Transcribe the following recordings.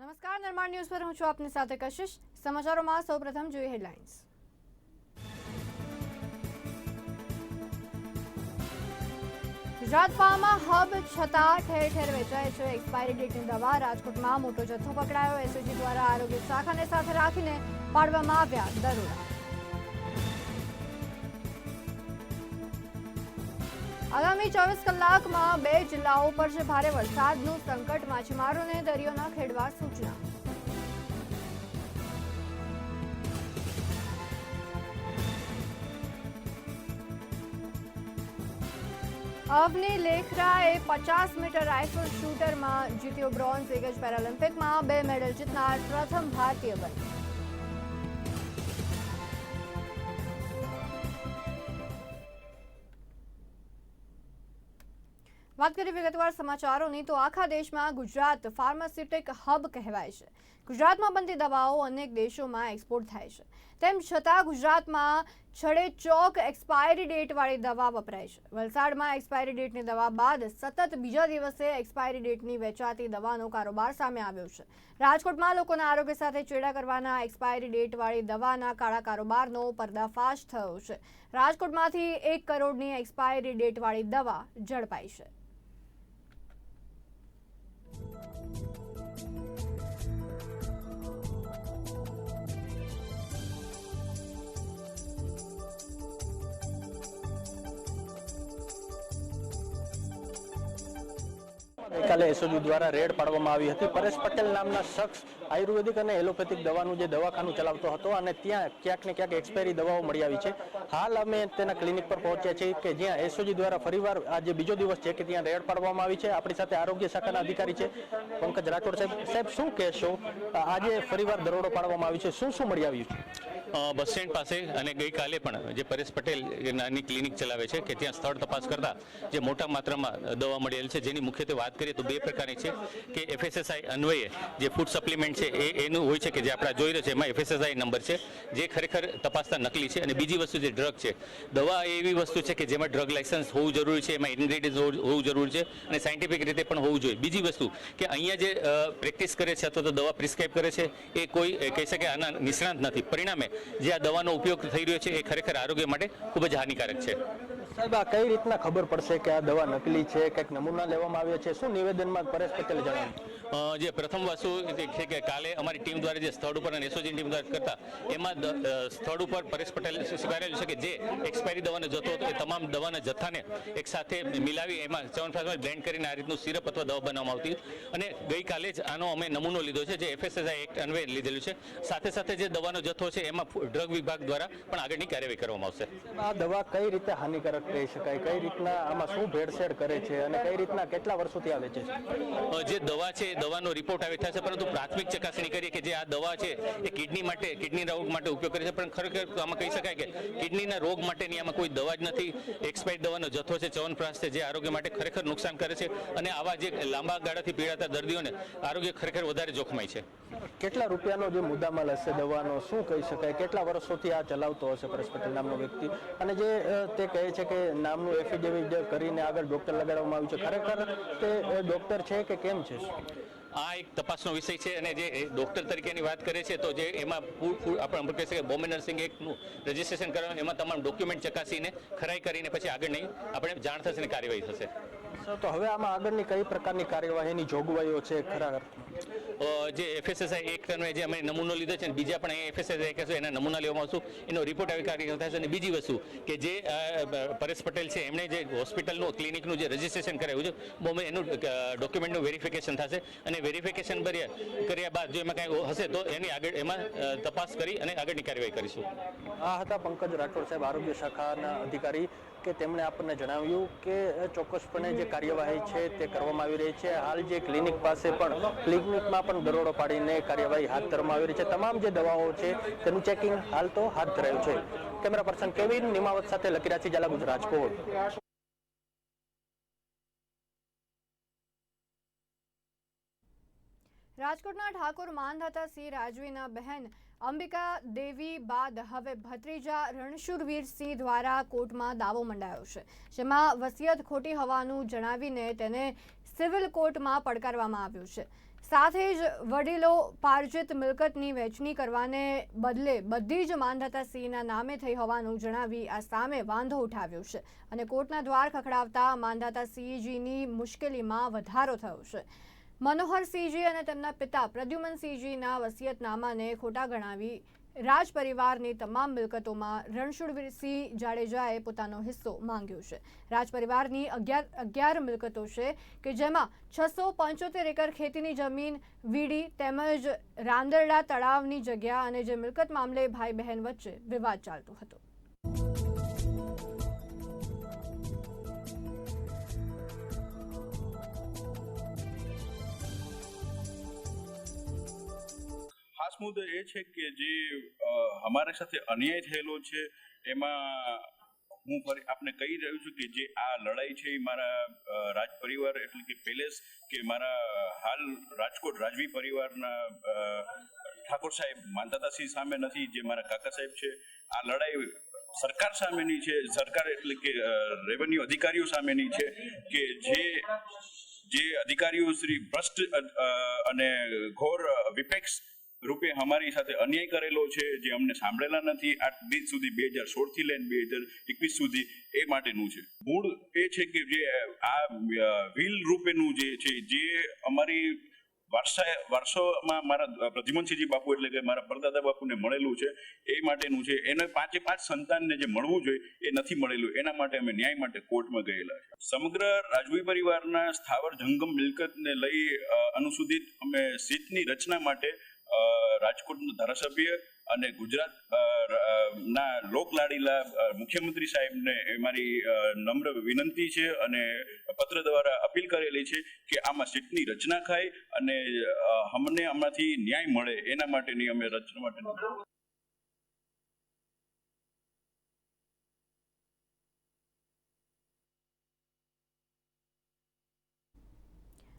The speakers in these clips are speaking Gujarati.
નમસ્કાર, નિર્માણ ન્યૂઝ પર હું છું આપની સાથે કશિશ. સમાચારોમાં સૌપ્રથમ જોઈએ હેડલાઇન્સ. ગુજરાત ફાર્મા હબ છતાં ઠેર ઠેર વેચાય છે એક્સપાયરી ડેટની દવા. રાજકોટમાં મોટો જથ્થો પકડાયો. એસઓજી દ્વારા આરોગ્ય શાખાને સાથે રાખીને પાડવામાં આવ્યા દરોડા. આગામી ચોવીસ કલાકમાં બે જિલ્લાઓ પર છે ભારે વરસાદનું સંકટ. માછીમારોને દરિયો ન ખેડવા સૂચના. અવની લેખરાએ પચાસ મીટર રાઇફલ શૂટરમાં જીત્યો બ્રોન્ઝ. એક જ પેરાલિમ્પિકમાં બે મેડલ જીતનાર પ્રથમ ભારતીય બની વાત કરીએ વિગતવાર સમાચારોની, તો આખા દેશમાં ગુજરાત ફાર્માસ્યુટિક હબ કહેવાય છે. ગુજરાતમાં બનતી દવાઓ અનેક દેશોમાં એક્સપોર્ટ થાય છે. તેમ છતાં ગુજરાતમાં છડે ચોક એક્સપાયરી ડેટવાળી દવા વપરાય છે. વલસાડમાં એક્સપાયરી ડેટની દવા બાદ સતત બીજા દિવસે એક્સપાયરી ડેટની વેચાતી દવાનો કારોબાર સામે આવ્યો છે. રાજકોટમાં લોકોના આરોગ્ય સાથે ચેડા કરવાના એક્સપાયરી ડેટવાળી દવાના કાળા કારોબારનો પર્દાફાશ થયો છે. રાજકોટમાંથી એક કરોડની એક્સપાયરી ડેટવાળી દવા ઝડપાઈ છે. ગઈકાલે એસઓજી દ્વારા રેડ પાડવામાં આવી હતી. પરેશ પટેલ નામના શખ્સ આયુર્વેદિક અને એલોપેથિક દવાનું જે દવાખાનું ચલાવતો હતો અને ત્યાં ક્યાંક ને ક્યાંક એક્સપાયરી દવાઓ મળી આવી છે. હાલ અમે તેના ક્લિનિક પર પહોંચ્યા છીએ કે જ્યાં એસઓજી દ્વારા ફરીવાર આજે બીજો દિવસ છે કે ત્યાં રેડ પાડવામાં આવી છે. આપણી સાથે આરોગ્ય શાખાના અધિકારી છે પંકજ રાઠોડ સાહેબ. સાહેબ, શું કહેશો? આજે ફરીવાર દરોડો પાડવામાં આવી છે. શું શું મળી આવ્યું છે? બસ સ્ટેન્ડ પાસે અને ગઈકાલે પણ જે પરેશ પટેલ એ નાની ક્લિનિક ચલાવે છે કે ત્યાં સ્થળ તપાસ કરતા જે મોટા માત્રામાં દવા મળેલ છે, જેની મુખ્યત્વે વાત કરીએ તો બે પ્રકારની છે કે એફએસએસઆઈ અન્વયે જે ફૂડ સપ્લિમેન્ટ છે એ એનું હોય છે કે જે આપણે જોઈ રહ્યો છે, એમાં એફએસએસઆઈ નંબર છે, જે ખરેખર તપાસતા નકલી છે અને બીજી વસ્તુ જે ડ્રગ છે. દવા એવી વસ્તુ છે કે જેમાં ડ્રગ લાયસન્સ હોવું જરૂરી છે, એમાં ઇન્ગ્રેડિયન્સ હોવું જરૂરી છે અને સાયન્ટિફિક રીતે પણ હોવું જોઈએ. બીજી વસ્તુ કે અહીંયા જે પ્રેક્ટિસ કરે છે અથવા તો દવા પ્રિસ્ક્રાઇબ કરે છે, એ કોઈ કહી શકે આના નિષ્ણાંત નથી. પરિણામે જે આ દવાનો ઉપયોગ થઈ રહ્યો છે એ ખરેખર આરોગ્ય માટે ખૂબ જ હાનિકારક છે. સાહેબ, આ કઈ રીતના ખબર પડશે કે આ દવા નકલી છે, કંઈક નમૂના લેવામાં આવ્યો છે? શું નિવેદનમાં પરેશ પટેલે જણાવ્યું? જે પ્રથમ વસ્તુ છે કે કાલે અમારી ટીમ દ્વારા જે સ્થળ ઉપર અને એસોજી ટીમ દ્વારા કરતા એમાં સ્થળ ઉપર પરેશ પટેલ સ્વીકારેલું છે કે જે એક્સપાયરી દવાનો જથ્થો હતો એ તમામ દવાના જથ્થાને એક સાથે મિલાવી એમાં ચવનપ્રાશમાં બ્લેન્ડ કરીને આ રીતનું સિરપ અથવા દવા બનાવવામાં આવતી અને ગઈકાલે જ આનો અમે નમૂનો લીધો છે જે એફએસએસઆઈ એક્ટ અન્વયે લીધેલું છે. સાથે સાથે જે દવાનો જથ્થો છે એમાં ડ્રગ વિભાગ દ્વારા પણ આગળની કાર્યવાહી કરવામાં આવશે. આ દવા કઈ રીતે હાનિકારક કહી શકાય? કઈ રીતના આમાં શું ભેળસેળ કરે છે? અને કઈ રીતના કેટલા વર્ષોથી આ વેચે છે? જે દવા છે દવાનો રિપોર્ટ આવે થશે, પરંતુ પ્રાથમિક ચકાસણી કરીએ કે જે આ દવા છે, એ કિડની માટે કિડની રોગ માટે ઉપયોગ કરે છે. પણ ખરેખર આમાં કહી શકાય કે કિડનીના રોગ માટેની આમાં કોઈ દવા જ નથી. એક્સપાયર્ડ દવાનો જથ્થો છે, ચવનપ્રાશ છે, જે આરોગ્ય માટે ખરેખર નુકસાન કરે છે. અને આવા જે લાંબા ગાળાથી પીડાતા દર્દીઓને આરોગ્ય ખરેખર વધારે જોખમાય છે. કેટલા રૂપિયાનો જે મુદ્દામાલ હશે દવાનો, શું કહી શકાય? કેટલા વર્ષોથી આ ચલાવતો હશે પરેશ પટેલ નામનો વ્યક્તિ? અને જે તે કહે છે કે નામનું એફિડેવિટ કરીને આગળ ડોક્ટર લગાડવામાં આવ્યું છે. ખરેખર તે ડોક્ટર છે કે કેમ છે? આ એક તપાસનો વિષય છે અને જે ડોક્ટર તરીકેની વાત કરે છે, તો જે એમાં આપણે અમુક કહી શકીએ બોમ્બે નર્સિંગ એકનું રજિસ્ટ્રેશન કરવાનું એમાં તમામ ડોક્યુમેન્ટ ચકાસીને ખરાઈ કરીને પછી આગળ નહીં, આપણે જાણ થશે અને કાર્યવાહી થશે. સર, તો હવે આમાં આગળની કઈ પ્રકારની કાર્યવાહીની જોગવાઈઓ છે ખરા જે એફએસએસઆઈ એક્ટ અને જે અમે નમૂનો લીધો છે બીજા પણ એફએસએસઆઈ કહેશું એના નમૂના લેવામાં આવશું. એનો રિપોર્ટ આવી કાર્ય થશે. અને બીજી વસ્તુ કે જે પરેશ પટેલ છે એમણે જે હોસ્પિટલનું ક્લિનિકનું જે રજીસ્ટ્રેશન કરાવ્યું છે બોમ્બે એનું ડોક્યુમેન્ટનું વેરિફિકેશન થશે. અને વેરિફિકેશન કર્યા બાદ જો એમાં કાંઈ હશે તો એની આગળ એમાં તપાસ કરી અને આગળની કાર્યવાહી કરીશું. આ હતા પંકજ રાઠોડ સાહેબ આરોગ્ય શાખાના અધિકારી. કે તેમણે આપણને જણાવ્યું કે ચોક્કસપણે જે કાર્યવાહી છે તે કરવામાં આવી રહી છે. હાલ જે ક્લિનિક પાસે પણ ક્લિનિકમાં પણ દરોડો પાડીને કાર્યવાહી હાથ ધરવામાં આવી રહી છે. તમામ જે દવાઓ છે તેનું ચેકિંગ હાલ તો હાથ ધરાયું છે. કેમેરા પર્સન કેવિન નિમાવત સાથે લકીરાજી જાલા ગુજરાત રાજકોટ. રાજકોટના ઠાકોર, માનધાતા સિંહ રાજવીના બહેન અંબિકા દેવી બાદ હવે ભત્રીજા રણશુરવીર સિંહ દ્વારા કોર્ટમાં દાવો મંડાયો છે, જેમાં વસિયત ખોટી હોવાનું જણાવીને તેને સિવિલ કોર્ટમાં પડકારવામાં આવ્યું છે. સાથે જ વડીલો પાર્જિત મિલકતની વહેંચણી કરવાને બદલે બધી જ માંધાતા સિંહના નામે થઈ હોવાનું જણાવી આ સામે વાંધો ઉઠાવ્યો છે અને કોર્ટના દ્વાર ખખડાવતા માંધાતા સિંહજીની મુશ્કેલીમાં વધારો થયો છે. મનોહર સિંહજી અને તેમના પિતા પ્રદ્યુમન સિંહજીના વસિયતનામાને ખોટા ગણાવી રાજ પરિવારની તમામ મિલકતોમાં રણછોડવીરસિંહ જાડેજાએ પોતાનો હિસ્સો માંગ્યો છે. રાજ પરિવારની અગિયાર અગિયાર મિલકતો છે કે જેમાં છસો પંચોતેર એકર ખેતીની જમીન, વીડી તેમજ રાંદરડા તળાવની જગ્યા અને જે મિલકત મામલે ભાઈ બહેન વચ્ચે વિવાદ ચાલતો હતો. મુદ્દો એ છે કે જે અમારા સાથે અન્યાય થયેલો છે, એમાં હું ફરી આપને કહી રહ્યો છું કે જે આ લડાઈ છે એ મારા રાજ પરિવાર એટલે કે પેલેસ કે મારા હાલ રાજકોટ રાજવી પરિવારના ઠાકોર સાહેબ માનતાતાસિંહ સામે નથી, જે મારા કાકા સાહેબ છે, આ લડાઈ સરકાર સામેની છે, સરકાર એટલે કે રેવન્યુ અધિકારીઓ સામેની છે કે જે જે અધિકારીઓ શ્રી ભ્રષ્ટ અને ઘોર વિપેક્ષ રૂપે અમારી સાથે અન્યાય કરેલો છે જે અમને સાંભળેલા નથી. આ બીજ સુધી બે હજાર સોળથી લઈને બે હજાર એકવીસ સુધી એ માટેનું છે. મૂળ એ છે કે જે આ વ્હીલ રૂપેનું જે છે, જે અમારી વારસા, વારસોમાં મારા પ્રદ્યુમનસિંહજી બાપુ એટલે કે મારા પરદાદા બાપુને મળેલું છે, એ માટેનું છે. એને પાંચે પાંચ સંતાનને જે મળવું જોઈએ, એ નથી મળેલું. એના માટે અમે ન્યાય માટે કોર્ટમાં ગયેલા છે. સમગ્ર રાજવી પરિવારના સ્થાવર જંગમ મિલકતને લઈ અનુસૂચિત અમે સીટની રચના માટે રાજકોટના ધારાસભ્ય અને ગુજરાત ના લોકલાડીલા મુખ્યમંત્રી સાહેબને મારી નમ્ર વિનંતી છે અને પત્ર દ્વારા અપીલ કરેલી છે કે આમાં સીટની રચના થાય અને અમને આમાંથી ન્યાય મળે. એના માટેની અમે રચના માટે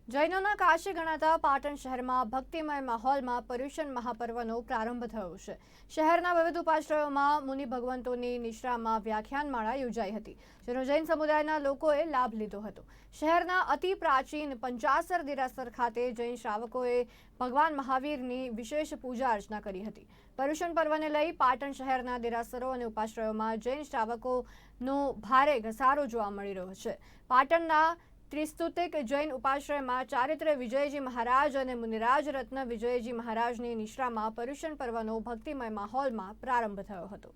જૈનોના કાશી ગણાતા પાટણ શહેરમાં ભક્તિમય માહોલમાં પર્યુષણ મહાપર્વનો પ્રારંભ થયો છે. શહેરના વિવિધ ઉપાશ્રયોમાં મુનિ ભગવંતોની નિશ્રામાં વ્યાખ્યાનમાળા યોજાઈ હતી, જેનો જૈન સમુદાયના લોકોએ લાભ લીધો હતો. શહેરના અતિ પ્રાચીન પંચાસર દેરાસર ખાતે જૈન શ્રાવકોએ ભગવાન મહાવીરની વિશેષ પૂજા અર્ચના કરી હતી. પર્યુષણ પર્વને લઈ પાટણ શહેરના દેરાસરો અને ઉપાશ્રયોમાં જૈન શ્રાવકોનો ભારે ઘસારો જોવા મળી રહ્યો છે. પાટણના ત્રિસ્તુતિક જૈન ઉપાશ્રયમાં ચારિત્ર વિજયજી મહારાજ અને મુનિરાજ રત્ન વિજયજી મહારાજની નિશ્રામાં પર્યુષણ પર્વનો ભક્તિમય માહોલમાં પ્રારંભ થયો હતો.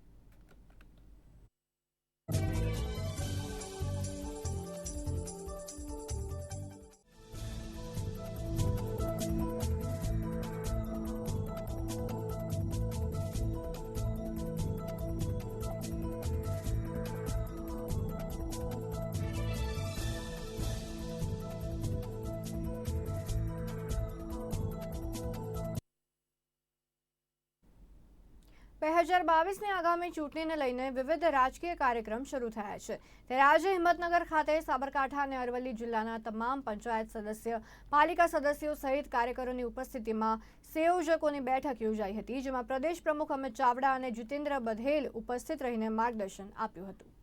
બે હજાર બાવીસની આગામી ચૂંટણીને લઈને વિવિધ રાજકીય કાર્યક્રમ શરૂ થયા છે. ત્યારે આજે હિંમતનગર ખાતે સાબરકાંઠા અને અરવલ્લી જિલ્લાના તમામ પંચાયત સદસ્ય, પાલિકા સદસ્યો સહિત કાર્યકરોની ઉપસ્થિતિમાં સંયોજકોની બેઠક યોજાઈ હતી, જેમાં પ્રદેશ પ્રમુખ અમિત ચાવડા અને જીતેન્દ્ર બધેલ ઉપસ્થિત રહીને માર્ગદર્શન આપ્યું હતું.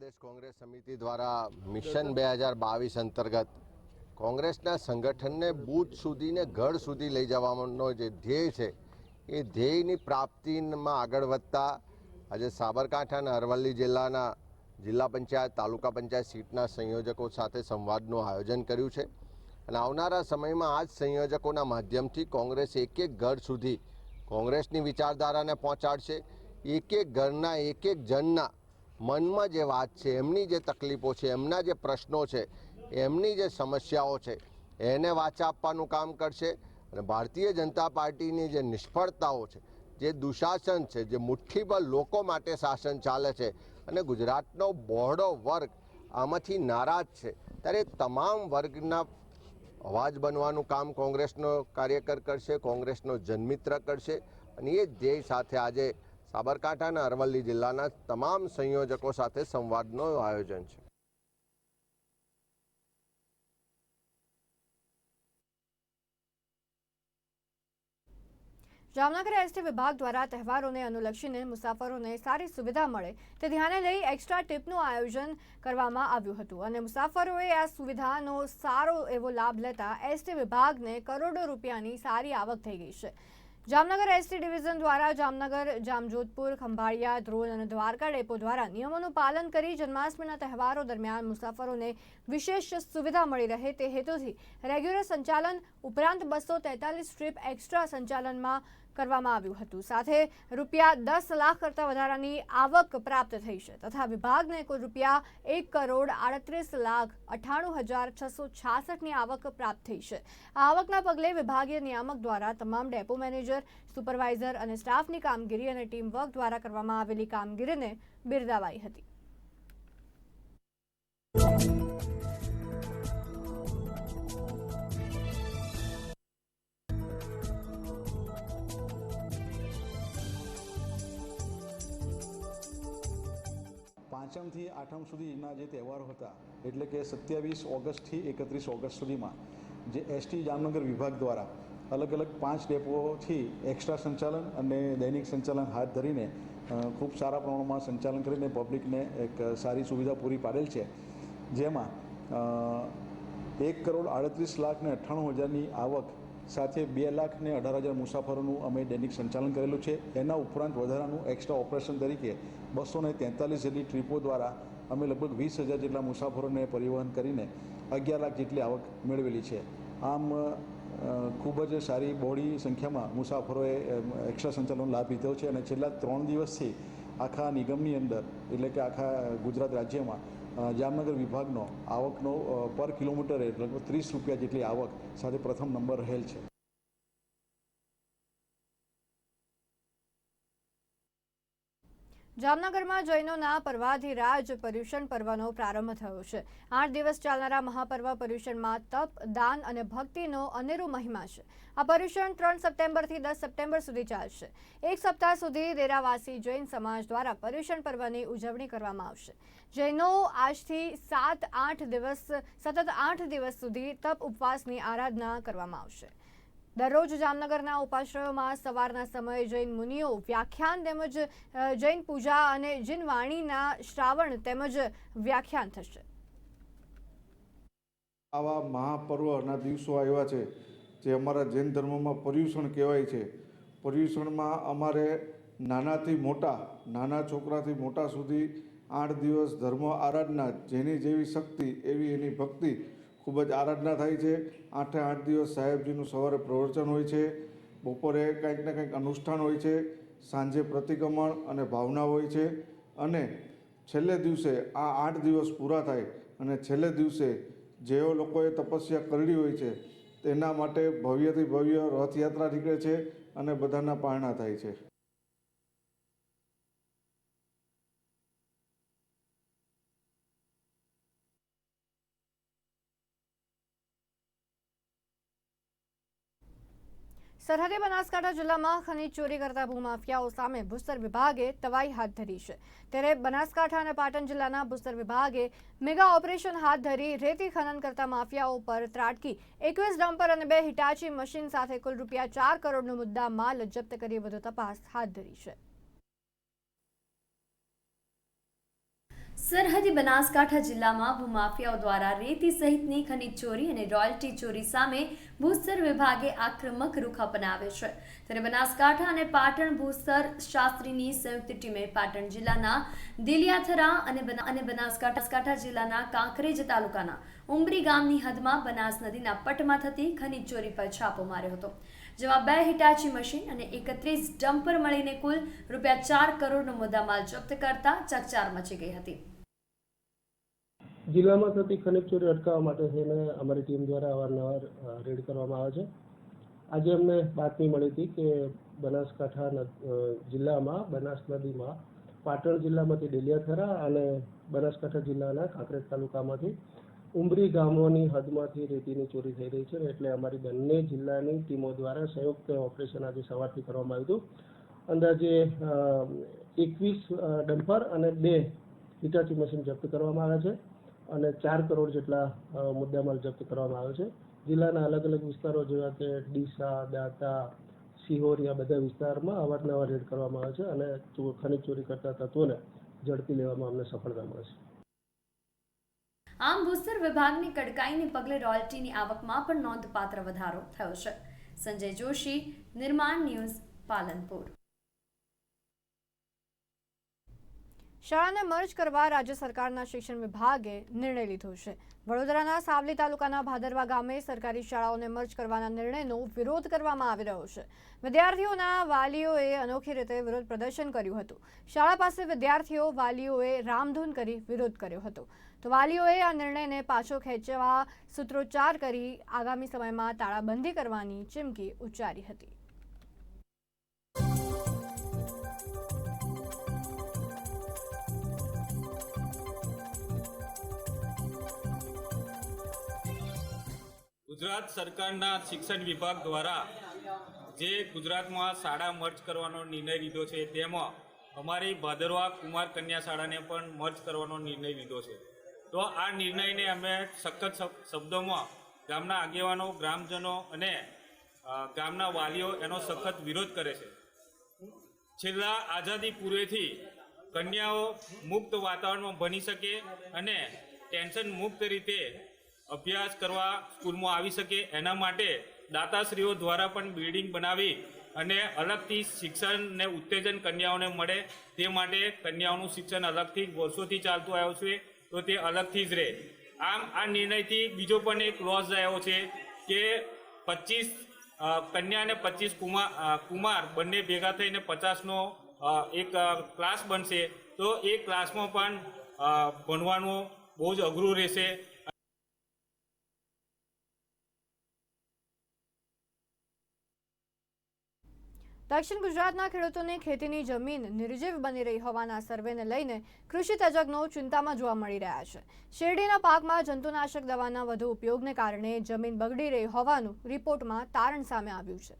પ્રદેશ કોંગ્રેસ સમિતિ દ્વારા મિશન બે હજાર બાવીસ અંતર્ગત કોંગ્રેસના સંગઠનને બૂથ સુધીને ઘર સુધી લઈ જવાનો જે ધ્યેય છે, એ ધ્યેયની પ્રાપ્તિમાં આગળ વધતા આજે સાબરકાંઠા અને અરવલ્લી જિલ્લાના જિલ્લા પંચાયત, તાલુકા પંચાયત સીટના સંયોજકો સાથે સંવાદનું આયોજન કર્યું છે. અને આવનારા સમયમાં આ જ સંયોજકોના માધ્યમથી કોંગ્રેસ એક એક ઘર સુધી કોંગ્રેસની વિચારધારાને પહોંચાડશે. એક એક ઘરના એક એક જણના મનમાં જે વાત છે, એમની જે તકલીફો છે, એમના જે પ્રશ્નો છે, એમની જે સમસ્યાઓ છે, એને વાચા આપવાનું કામ કરશે અને ભારતીય જનતા પાર્ટીની જે નિષ્ફળતાઓ છે, જે દુશાસન છે, જે મુઠ્ઠીભર લોકો માટે શાસન ચાલે છે અને ગુજરાતનો બહોળો વર્ગ આમાંથી નારાજ છે, ત્યારે તમામ વર્ગના અવાજ બનવાનું કામ કોંગ્રેસનો કાર્યકર કરશે, કોંગ્રેસનો જનમિત્ર કરશે અને એ ધ્યેય સાથે આજે સાબરકાંઠા અને અરવલ્લી જિલ્લાના તમામ સંયોજકો સાથે સંવાદનું આયોજન છે. જામનગર એસટી વિભાગ દ્વારા તહેવારોને અનુલક્ષીને મુસાફરોને સારી સુવિધા મળે તે ધ્યાને લઈ એક્સ્ટ્રા ટીપનું આયોજન કરવામાં આવ્યું હતું અને મુસાફરોએ આ સુવિધાનો સારો એવો લાભ લેતા એસટી વિભાગને કરોડો રૂપિયાની સારી આવક થઈ ગઈ છે. જામનગર એસટી ડિવિઝન દ્વારા જામનગર, જામજોધપુર, ખંભાળિયા, ધ્રોલ અને દ્વારકા ડેપો દ્વારા નિયમોનું પાલન કરી જન્માષ્ટમીના તહેવારો દરમિયાન મુસાફરોને વિશેષ સુવિધા મળી રહે તે હેતુથી રેગ્યુલર સંચાલન ઉપરાંત બસો તેતાલીસ ટ્રીપ એક્સ્ટ્રા સંચાલનમાં કરવામાં આવ્યું હતું. સાથે રૂપિયા દસ લાખ કરતાં વધારાની આવક પ્રાપ્ત થઈ છે. તથા વિભાગને કુલ રૂપિયા એક કરોડ આડત્રીસ લાખ અઠ્ઠાણું હજાર છસો છાસઠની આવક પ્રાપ્ત થઈ છે. આ આવકના પગલે વિભાગીય નિયામક દ્વારા તમામ ડેપો મેનેજર, સુપરવાઇઝર અને સ્ટાફની કામગીરી અને ટીમ વર્ક દ્વારા કરવામાં આવેલી કામગીરીને બિરદાવાઈ હતી. પાંચમથી આઠમ સુધીના જે તહેવારો હતા, એટલે કે સત્યાવીસ ઓગસ્ટથી એકત્રીસ ઓગસ્ટ સુધીમાં, જે એસટી જામનગર વિભાગ દ્વારા અલગ અલગ પાંચ ડેપોથી એક્સ્ટ્રા સંચાલન અને દૈનિક સંચાલન હાથ ધરીને ખૂબ સારા પ્રમાણમાં સંચાલન કરીને પબ્લિકને એક સારી સુવિધા પૂરી પાડેલ છે. જેમાં એક કરોડ આડત્રીસ લાખ ને અઠ્ઠાણું હજારની આવક સાથે બે લાખ ને અઢાર હજાર મુસાફરોનું અમે દૈનિક સંચાલન કરેલું છે. એના ઉપરાંત વધારાનું એક્સ્ટ્રા ઓપરેશન તરીકે બસો ને તેતાલીસ જેટલી ટ્રીપો દ્વારા અમે લગભગ વીસ હજાર જેટલા મુસાફરોને પરિવહન કરીને અગિયાર લાખ જેટલી આવક મેળવેલી છે. આમ ખૂબ જ સારી બહોળી સંખ્યામાં મુસાફરોએ એક્સ્ટ્રા સંચાલનનો લાભ લીધો છે અને છેલ્લા ત્રણ દિવસથી આખા નિગમની અંદર એટલે કે આખા ગુજરાત રાજ્યમાં જામનગર વિભાગનો આવકનો પર કિલોમીટરે લગભગ ત્રીસ રૂપિયા જેટલી આવક સાથે પ્રથમ નંબર રહેલ છે. જામનગરમાં જૈનોના પર્વાધિરાજ પર્યુષણ પર્વનો પ્રારંભ થયો છે. આઠ દિવસ ચાલનારા મહાપર્વ પર્યુષણમાં તપ, દાન અને ભક્તિનો અનેરો મહિમા છે. આ પર્યુષણ ત્રણ સપ્ટેમ્બરથી દસ સપ્ટેમ્બર સુધી ચાલશે. એક સપ્તાહ સુધી દેરાવાસી જૈન સમાજ દ્વારા પર્યુષણ પર્વની ઉજવણી કરવામાં આવશે. જૈનો આજથી સાત આઠ દિવસ, સતત આઠ દિવસ સુધી તપ ઉપવાસની આરાધના કરવામાં આવશે. દરરોજ જામનગરના ઉપાશ્રયોમાં સવારના સમયે જૈન મુનિઓ વ્યાખ્યાન તેમજ જૈન પૂજા અને જૈન વાણીના શ્રાવણ તેમજ વ્યાખ્યાન થશે. આવા મહાપર્વના દિવસો આવ્યા છે, જે અમારા જૈન ધર્મમાં પર્યુષણ કહેવાય છે. પર્યુષણમાં અમારે નાનાથી મોટા, નાના છોકરાથી મોટા સુધી આઠ દિવસ ધર્મ આરાધના, જેની જેવી શક્તિ, એવી એની ભક્તિ ખૂબ જ આરાધના થાય છે. આઠે આઠ દિવસ સાહેબજીનું સવારે પ્રવચન હોય છે. બપોરે કંઈક ને કંઈક અનુષ્ઠાન હોય છે. સાંજે પ્રતિક્રમણ અને ભાવના હોય છે. અને છેલ્લે દિવસે આ આઠ દિવસ પૂરા થાય અને છેલ્લે દિવસે જેઓ લોકોએ તપસ્યા કરડી હોય છે, તેના માટે ભવ્યથી ભવ્ય રથયાત્રા નીકળે છે અને બધાના પારણા થાય છે. સરહદે બનાસકાંઠા જિલ્લામાં ખનીજ ચોરી કરતા ભૂમાફિયાઓ સામે ભૂસ્તર વિભાગે તવાઈ હાથ ધરી છે. ત્યારે બનાસકાંઠા અને પાટણ જિલ્લાના ભૂસ્તર વિભાગે મેગા ઓપરેશન હાથ ધરી રેતી ખનન કરતા માફિયાઓ પર ત્રાટકી. એકવીસ ડમ્પર અને બે હિટાચી મશીન સાથે કુલ રૂપિયા ચાર કરોડનો મુદ્દા માલ જપ્ત કરી વધુ તપાસ હાથ ધરી છે. સરહદી બનાસકાંઠા જિલ્લામાં ભૂમાફિયાઓ દ્વારા રેતી સહિતની ખનીજ ચોરી અને રોયલ્ટી ચોરી સામે ભૂસ્તર વિભાગે આક્રમક રૂખ અપનાવ્યો છે. ત્યારે બનાસકાંઠા અને પાટણ ભૂસ્તર શાસ્ત્રીની સંયુક્ત ટીમે પાટણ જિલ્લાના દિલિયાથરા અને અને બનાસકાંઠા જિલ્લાના કાંકરેજ તાલુકાના ઉમરી ગામની હદમાં બનાસ નદીના પટમાં થતી ખનીજ ચોરી પર છાપો માર્યો હતો. જેમાં બે હિટાચી મશીન અને એકત્રીસ ડમ્પર મળીને કુલ રૂપિયા ચાર કરોડનો મુદ્દામાલ જપ્ત કરતા ચકચાર મચી ગઈ હતી. જિલ્લામાં થતી ખનિજ ચોરી અટકાવવા માટે થઈને અમારી ટીમ દ્વારા અવારનવાર રેડ કરવામાં આવે છે. આજે અમને બાતમી મળી હતી કે બનાસકાંઠા જિલ્લામાં, બનાસ નદીમાં, પાટણ જિલ્લામાંથી ડેલિયાથરા અને બનાસકાંઠા જિલ્લાના કાંકરેજ તાલુકામાંથી ઉમરી ગામોની હદમાંથી રેતીની ચોરી થઈ રહી છે એટલે અમારી બંને જિલ્લાની ટીમો દ્વારા સંયુક્ત ઓપરેશન આજે સવારથી કરવામાં આવ્યું હતું. અંદાજે એકવીસ ડમ્પર અને બે હિટાચી મશીન જપ્ત કરવામાં આવ્યા છે. અને ચાર કરોડ જેટલા મુદ્દામાલ જપ્ત કરવામાં આવ્યો છે. જિલ્લાના અલગ અલગ વિસ્તારો, જેવા કે ડીસા, દાતા સિહોરી આ બધા વિસ્તારમાં અવારનવાર રેડ કરવામાં આવે છે અને ખનીજ ચોરી કરતા તત્વોને ઝડપી લેવામાં અમને સફળતા મળે છે. આમ ભૂસ્તર વિભાગની કડકાઈને પગલે રોયલ્ટીની આવકમાં પણ નોંધપાત્ર વધારો થયો છે. સંજય જોશી, નિર્માણ ન્યૂઝ પાલનપુર. શાળાને મર્જ કરવા રાજ્ય સરકારના શિક્ષણ વિભાગે નિર્ણય લીધો છે. વડોદરાના સાવલી તાલુકાના ભાદરવા ગામે સરકારી શાળાઓને મર્જ કરવાના નિર્ણયનો વિરોધ કરવામાં આવી રહ્યો છે. વિદ્યાર્થીઓના વાલીઓએ અનોખી રીતે વિરોધ પ્રદર્શન કર્યું હતું. શાળા પાસે વિદ્યાર્થીઓ વાલીઓએ રામધૂન કરી વિરોધ કર્યો હતો. તો વાલીઓએ આ નિર્ણયને પાછો ખેંચવા સૂત્રોચ્ચાર કરી આગામી સમયમાં તાળાબંધી કરવાની ચીમકી ઉચ્ચારી હતી. ગુજરાત સરકારના શિક્ષણ વિભાગ દ્વારા જે ગુજરાતમાં શાળા મર્જ કરવાનો નિર્ણય લીધો છે, તેમાં અમારી ભાદરવા કુમાર કન્યા શાળાને પણ મર્જ કરવાનો નિર્ણય લીધો છે. તો આ નિર્ણયને અમે સખત શબ્દોમાં ગામના આગેવાનો, ગ્રામજનો અને ગામના વાલીઓ એનો સખત વિરોધ કરે છે. છેલ્લા આઝાદી પૂર્વેથી કન્યાઓ મુક્ત વાતાવરણમાં ભણી શકે અને ટેન્શન મુક્ત રીતે અભ્યાસ કરવા સ્કૂલમાં આવી શકે એના માટે દાતાશ્રીઓ દ્વારા પણ બિલ્ડિંગ બનાવી અને અલગથી શિક્ષણને ઉત્તેજન કન્યાઓને મળે તે માટે કન્યાઓનું શિક્ષણ અલગથી વર્ષોથી ચાલતું આવ્યું છે, તો તે અલગથી જ રહે. આમ આ નિર્ણયથી બીજો પણ એક લોસ આવ્યો છે કે પચીસ કન્યા અને પચીસ કુમાર કુમાર બંને ભેગા થઈને પચાસનો એક ક્લાસ બનશે, તો એ ક્લાસમાં પણ ભણવાનું બહુ જ અઘરું રહેશે. દક્ષિણ ગુજરાતના ખેડૂતોની ખેતીની જમીન નિર્જીવ બની રહી હોવાના સર્વેને લઈને કૃષિ તજજ્ઞો ચિંતામાં જોવા મળી રહ્યા છે. શેરડીના પાકમાં જંતુનાશક દવાના વધુ ઉપયોગને કારણે જમીન બગડી રહી હોવાનું રિપોર્ટમાં તારણ સામે આવ્યું છે.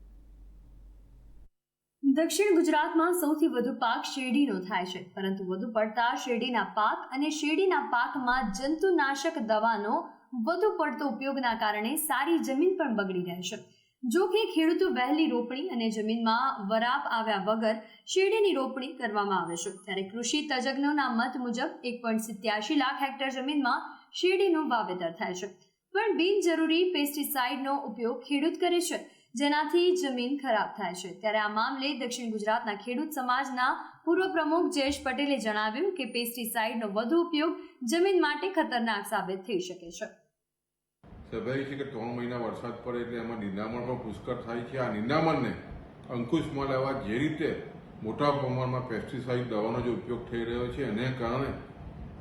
દક્ષિણ ગુજરાતમાં સૌથી વધુ પાક શેરડીનો થાય છે, પરંતુ વધુ પડતા શેરડીના પાક અને શેરડીના પાકમાં જંતુનાશક દવાનો વધુ પડતો ઉપયોગના કારણે સારી જમીન પણ બગડી રહે છે. જો કે ખેડૂતો વહેલી રોપણી અને જમીનમાં વરાપ આવ્યા વગર શેરડીની રોપણી કરવામાં આવે છે. ત્યારે કૃષિ તજજ્ઞોના મત મુજબ એક પોઈન્ટ સિત્યાસી લાખ હેક્ટર જમીનમાં શેરડીનું વાવેતર થાય છે. પણ બિનજરૂરી પેસ્ટિસાઇડનો ઉપયોગ ખેડૂત કરે છે. જેનાથી જમીન ખરાબ થાય છે. ત્યારે આ મામલે દક્ષિણ ગુજરાતના ખેડૂત સમાજના પૂર્વ પ્રમુખ જયેશ પટેલે જણાવ્યું કે પેસ્ટિસાઇડનો વધુ ઉપયોગ જમીન માટે ખતરનાક સાબિત થઈ શકે છે. સ્વાભાવિક છે કે ત્રણ મહિના વરસાદ પડે એટલે એમાં નિંદામણ પણ પુષ્કળ થાય છે. આ નિંદામણને અંકુશમાં લેવા જે રીતે મોટા પ્રમાણમાં પેસ્ટિસાઇડ દવાનો જે ઉપયોગ થઈ રહ્યો છે, એને કારણે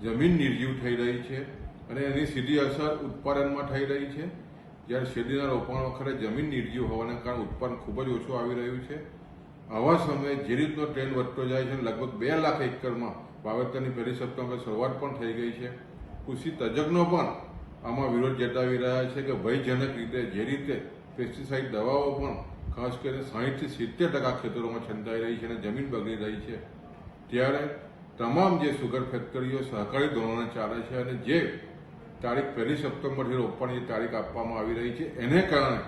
જમીન નિર્જીવ થઈ રહી છે અને એની સીધી અસર ઉત્પાદનમાં થઈ રહી છે. જ્યારે શેરડીના રોપણ વખતે જમીન નિર્જીવ હોવાને કારણે ઉત્પાદન ખૂબ જ ઓછું આવી રહ્યું છે. આવા સમયે જે રીતનો ટ્રેન્ડ વધતો જાય છે, લગભગ બે લાખ એકરમાં વાવેતરની પહેલી સપ્તાહમાં શરૂઆત પણ થઈ ગઈ છે. કૃષિ તજજ્ઞો પણ આમાં વિરોધ જતાવી રહ્યા છે કે ભયજનક રીતે જે રીતે પેસ્ટિસાઇડ દવાઓ પણ ખાસ કરીને સાહીઠથી સિત્તેર ટકા ખેતરોમાં છંટાઈ રહી છે અને જમીન બગડી રહી છે. ત્યારે તમામ જે સુગર ફેક્ટરીઓ સહકારી ધોરણે ચાલે છે અને જે તારીખ પહેલી સપ્ટેમ્બરથી રોપવાની તારીખ આપવામાં આવી રહી છે, એને કારણે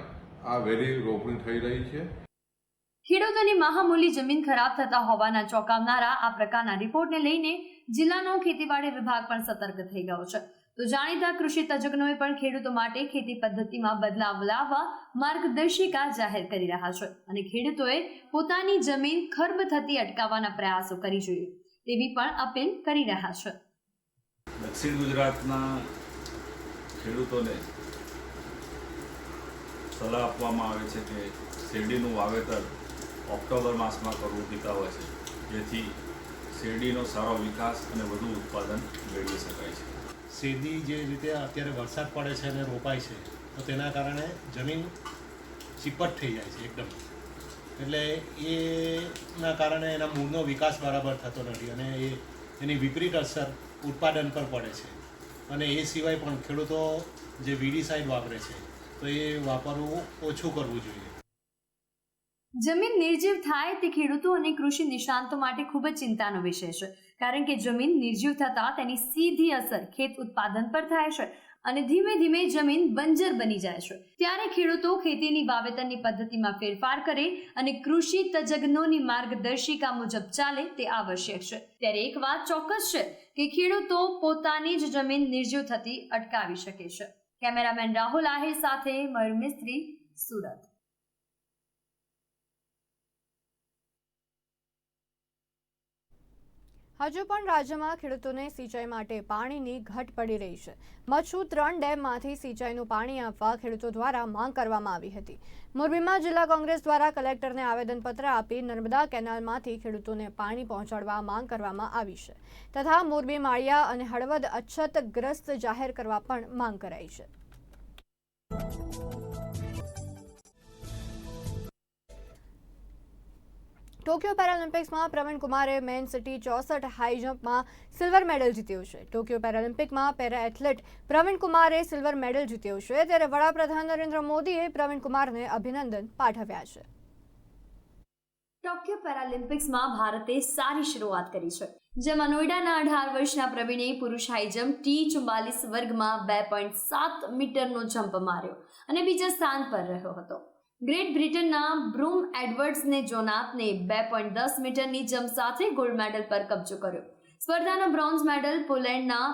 આ વહેલી રોપણી થઈ રહી છે. ખેડૂતોની મહામૂલી જમીન ખરાબ થતા હોવાના ચોંકાવનારા આ પ્રકારના રિપોર્ટને લઈને જિલ્લાનો ખેતીવાડી વિભાગ પણ સતર્ક થઈ ગયો છે. તો જાણીતા કૃષિ તજજ્ઞોએ પણ ખેડૂતો માટે ખેતી પદ્ધતિમાં બદલાવ લાવવા માર્ગદર્શિકા જાહેર કરી રહ્યા છે અને ખેડૂતોએ પોતાની જમીન ખર્બ થતી અટકાવવાના પ્રયાસો કરી જોઈએ તેવી પણ અપીલ કરી રહ્યા છે. દક્ષિણ ગુજરાતના ખેડૂતોને સલાહ આપવામાં આવે છે કે શેરડીનું વાવેતર ઓક્ટોબર માસમાં કરવું હિતાવ છે, જેથી શેરડીનો સારો વિકાસ અને વધુ ઉત્પાદન મેળવી શકાય છે. શેરડી જે રીતે અત્યારે વરસાદ પડે છે અને રોપાય છે, તો તેના કારણે જમીન ચીપટ થઈ જાય છે એકદમ. એટલે એના કારણે એના મૂળનો વિકાસ બરાબર થતો નથી અને એ એની વિપરીત અસર ઉત્પાદન પર પડે છે. અને એ સિવાય પણ ખેડૂતો જે વીડીસાઇડ વાપરે છે, તો એ વાપરવું ઓછું કરવું જોઈએ. જમીન નિર્જીવ થાય તે ખેડૂતો અને કૃષિ નિષ્ણાંતો માટે ખૂબ જ ચિંતાનો વિષય છે. કારણ કે જમીન નિર્જીવ થતાં તેની સીધી અસર ખેત ઉત્પાદન પર થાય છે અને ધીમે ધીમે જમીન બંજર બની જાય છે. ત્યારે ખેડૂતો ખેતીની વાવેતરની પદ્ધતિમાં ફેરફાર કરે અને કૃષિ તજજ્ઞોની માર્ગદર્શિકા મુજબ ચાલે તે આવશ્યક છે. ત્યારે એક વાત ચોક્કસ છે કે ખેડૂતો પોતાની જ જમીન નિર્જીવ થતી અટકાવી શકે છે. કેમેરામેન રાહુલ આહિર સાથે મયુર મિસ્ત્રી સુરત. હજુ પણ રાજ્યમાં ખેડૂતોને સિંચાઈ માટે પાણીની ઘટ પડી રહી છે. મચ્છુ ત્રણ ડેમમાંથી સિંચાઈનું પાણી આપવા ખેડૂતો દ્વારા માંગ કરવામાં આવી હતી. મોરબીમાં જિલ્લા કોંગ્રેસ દ્વારા કલેક્ટરને આવેદનપત્ર આપી નર્મદા કેનાલમાંથી ખેડૂતોને પાણી પહોંચાડવા માંગ કરવામાં આવી છે. તથા મોરબી, માળિયા અને હળવદ અછતગ્રસ્ત જાહેર કરવા પણ માંગ કરાઈ છે. ટોક્યો પેરાલિમ્પિક્સમાં પ્રવીણ કુમારે મેન સિટી ચોસઠ હાઈ જમ્પમાં સિલ્વર મેડલ જીત્યો છે. ટોક્યો પેરાલિમ્પિકમાં પેરા એથ્લેટ પ્રવીણ કુમારે સિલ્વર મેડલ જીત્યો છે. ત્યારે વડાપ્રધાન નરેન્દ્ર મોદીએ પ્રવીણ કુમારને અભિનંદન પાઠવ્યા છે. ટોક્યો પેરાલિમ્પિક્સમાં ભારતે સારી શરૂઆત કરી છે. જેમાં નોઈડાના અઢાર વર્ષના પ્રવીણે પુરુષ હાઈ જમ્પ ટી ચુમ્બાલીસ વર્ગમાં બે પોઈન્ટ સાત મીટરનો જમ્પ માર્યો અને બીજા સ્થાન પર રહ્યો હતો. ગ્રેટ બ્રિટનના બ્રૂમ એડવર્ડ્સને જોનાથને બે પોઈન્ટ દસ મીટરની જમ્પ સાથે ગોલ્ડ મેડલ પર કબજો કર્યો. સ્પર્ધાનો બ્રોન્ઝ મેડલ પોલેન્ડના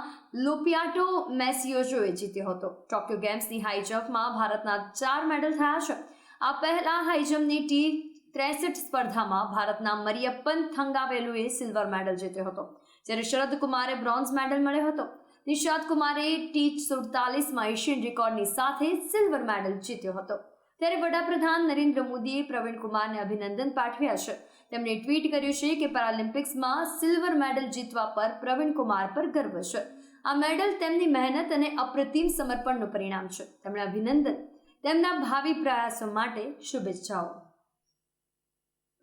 લોપિયાટો મેસિયોજોએ જીત્યો હતો. ટોક્યો ગેમ્સની હાઈ જમ્પમાં ભારતના ચાર મેડલ થયા છે. આ પહેલા હાઈ જમ્પની ટી ત્રેસઠ સ્પર્ધામાં ભારતના મરિયપ્પન થંગાવેલુએ સિલ્વર મેડલ જીત્યો હતો, જ્યારે શરદ કુમારે બ્રોન્ઝ મેડલ મળ્યો હતો. નિશાદ કુમારે ટી સુડતાલીસમાં એશિયન રેકોર્ડની સાથે સિલ્વર મેડલ જીત્યો હતો. ત્યારે વડાપ્રધાન નરેન્દ્ર મોદીએ પ્રવીણ કુમારને અભિનંદન પાઠવ્યા છે. તેમણે ટ્વીટ કર્યું છે કે પેરાલિમ્પિક્સમાં સિલ્વર મેડલ જીતવા પર પ્રવીણ કુમાર પર ગર્વ છે. આ મેડલ તેમની મહેનત અને અપ્રતિમ સમર્પણનું પરિણામ છે. તેમણે અભિનંદન. તેમના ભાવિ પ્રયાસો માટે શુભેચ્છાઓ.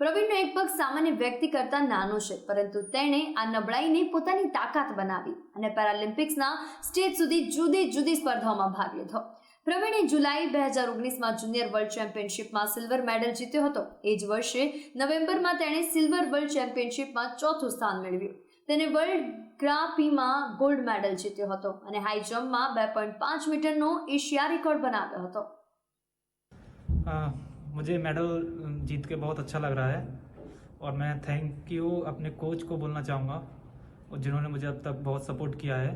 પ્રવીણનો એક પગ સામાન્ય વ્યક્તિ કરતાં નાનો છે, પરંતુ તેણે આ નબળાઈને પોતાની તાકાત બનાવી અને પેરાલિમ્પિક્સના સ્ટેજ સુધી જુદી જુદી સ્પર્ધાઓમાં ભાગ લીધો. પ્રવીણે જુલાઈ બે હજાર ઓગણીસમાં જુનિયર વર્લ્ડ ચેમ્પિયનશિપમાં સિલ્વર મેડલ જીત્યો હતો એ જ વર્ષે નવેમ્બરમાં તેણે સિલ્વર વર્લ્ડ ચેમ્પિયનશિપમાં ચોથું સ્થાન મેળવ્યું તેને વર્લ્ડ ગ્રાપીમાં ગોલ્ડ મેડલ જીત્યો હતો અને હાઈ જમ્પમાં બે પોઈન્ટ પાંચ મીટરનો એશિયા રેકોર્ડ બનાવ્યો હતો आ, मुझे मेडल जीत के बहुत अच्छा लग रहा है और मैं थैंक यू अपने कोच को बोलना चाहूँगा और जिन्होंने मुझे अब तक बहुत सपोर्ट किया है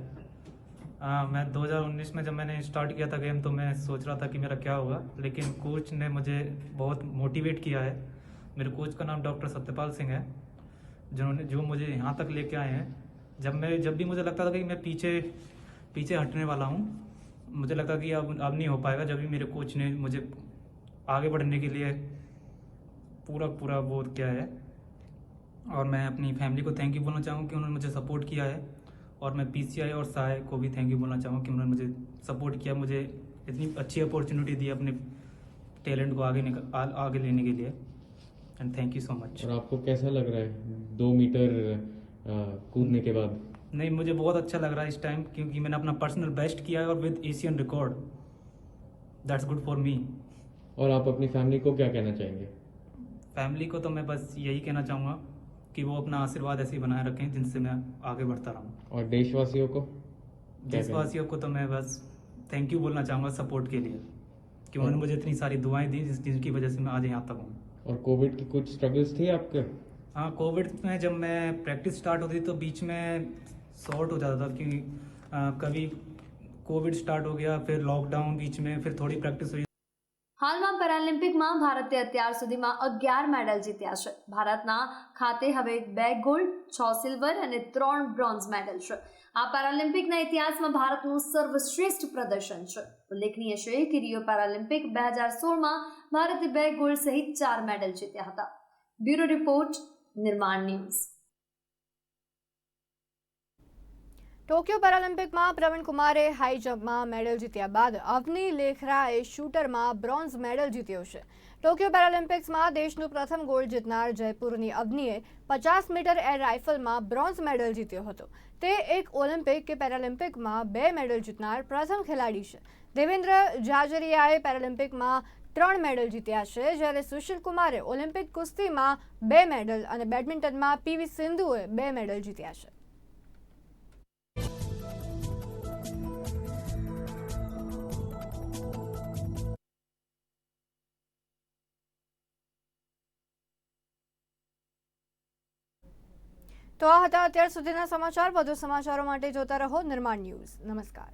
आ, मैं 2019 में जब मैंने स्टार्ट किया था गेम तो मैं सोच रहा था कि मेरा क्या होगा। लेकिन कोच ने मुझे बहुत मोटिवेट किया है। मेरे कोच का नाम डॉक्टर सत्यपाल सिंह है जिन्होंने जो मुझे यहाँ तक लेके आए हैं। जब मैं जब भी मुझे लगता था कि मैं पीछे पीछे हटने वाला हूँ मुझे लगता कि अब अब नहीं हो पाएगा जब भी मेरे कोच ने मुझे आगे बढ़ने के लिए पूरा पूरा वो किया है। और मैं अपनी फैमिली को थैंक यू बोलना चाहूँ कि उन्होंने मुझे सपोर्ट किया है। और मैं पी और सहाय को भी थैंक यू बोलना चाहूँगा कि उन्होंने मुझे सपोर्ट किया मुझे इतनी अच्छी अपॉर्चुनिटी दी अपने टैलेंट को आगे निकल आ, आगे लेने के लिए। And thank you so much और आपको कैसा लग रहा है? दो मीटर कूदने के बाद। नहीं मुझे बहुत अच्छा लग रहा है इस टाइम क्योंकि मैंने अपना पर्सनल बेस्ट किया है और with Asian record that's good for me और आप अपनी फैमिली को क्या कहना चाहेंगे? फैमिली को तो मैं बस यही कहना चाहूँगा। कि वो अपना आशीर्वाद ऐसे ही बनाए रखें जिनसे मैं आगे बढ़ता रहूँ। और देशवासियों को देशवासियों को तो मैं बस थैंक यू बोलना चाहूँगा सपोर्ट के लिए कि उन्होंने मुझे इतनी सारी दुआएँ दी जिस जिनकी वजह से मैं आज यहाँ तक हूँ। और कोविड की कुछ स्ट्रगल्स थी आपके? हाँ कोविड में जब मैं प्रैक्टिस स्टार्ट होती तो बीच में शॉर्ट हो जाता था क्योंकि कभी कोविड स्टार्ट हो गया फिर लॉकडाउन बीच में फिर थोड़ी प्रैक्टिस हुई। હાલમાં પેરાલિમ્પિકમાં ભારતે અત્યાર સુધીમાં અગિયાર મેડલ જીત્યા છે. ભારતના ખાતે હવે બે ગોલ્ડ, છ સિલ્વર અને ત્રણ બ્રોન્ઝ મેડલ છે. આ પેરાલિમ્પિકના ઇતિહાસમાં ભારતનું સર્વશ્રેષ્ઠ પ્રદર્શન છે. ઉલ્લેખનીય છે કે રિયો પેરાલિમ્પિક બે હજાર સોળમાં ભારતે બે ગોલ્ડ સહિત ચાર મેડલ જીત્યા હતા. Bureau report, Nirman news. Tokyo પેરાલિમ્પિકમાં Praveen કુમારે હાઈ જમ્પમાં મેડલ જીત્યા બાદ અવની લેખરાએ શૂટરમાં બ્રોન્ઝ મેડલ જીત્યો છે. ટોક્યો પેરાલિમ્પિક્સમાં દેશનું પ્રથમ ગોલ્ડ જીતનાર જયપુરની અવનીએ પચાસ મીટર એર રાઇફલમાં બ્રોન્ઝ મેડલ જીત્યો હતો. તે એક ઓલિમ્પિક કે પેરાલિમ્પિકમાં બે મેડલ જીતનાર પ્રથમ ખેલાડી છે. દેવેન્દ્ર જાજરિયાએ પેરાલિમ્પિકમાં ત્રણ મેડલ જીત્યા છે, જ્યારે સુશીલ કુમારે ઓલિમ્પિક કુસ્તીમાં બે મેડલ અને બેડમિન્ટનમાં પીવી સિંધુએ બે મેડલ જીત્યા છે. તો આ હતા અત્યાર સુધીના સમાચાર. વધુ સમાચારો માટે જોતા રહો નિર્માણ ન્યૂઝ. નમસ્કાર.